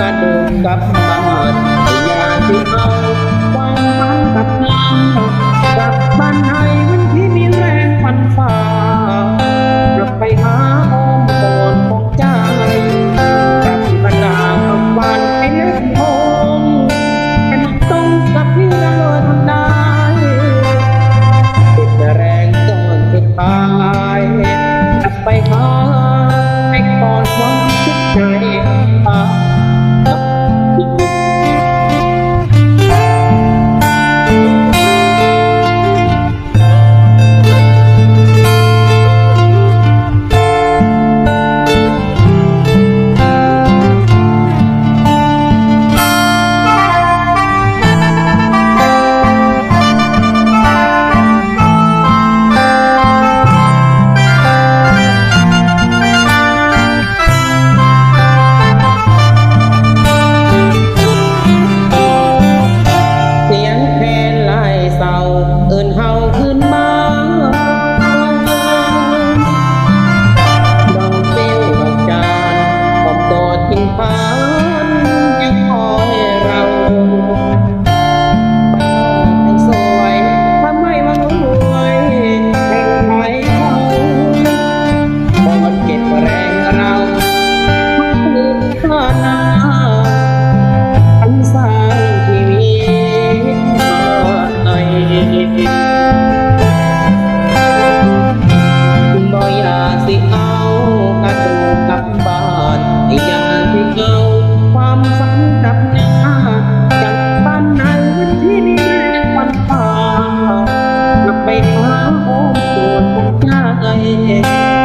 กระดูกกับบางเอิอย่าที่เอาความฝันกับน้ำ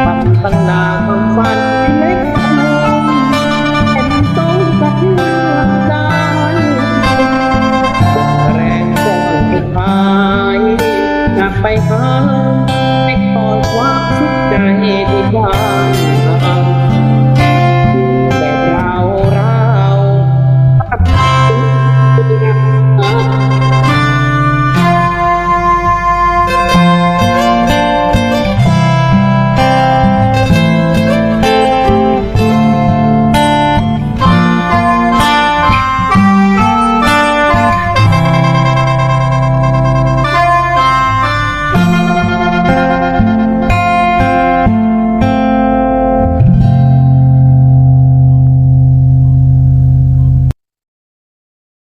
ฝันตั้งนาคำามฝันเล็กน้อเป็นต้องสักน้ำตาแรงก็สุท้ายกลับไปหา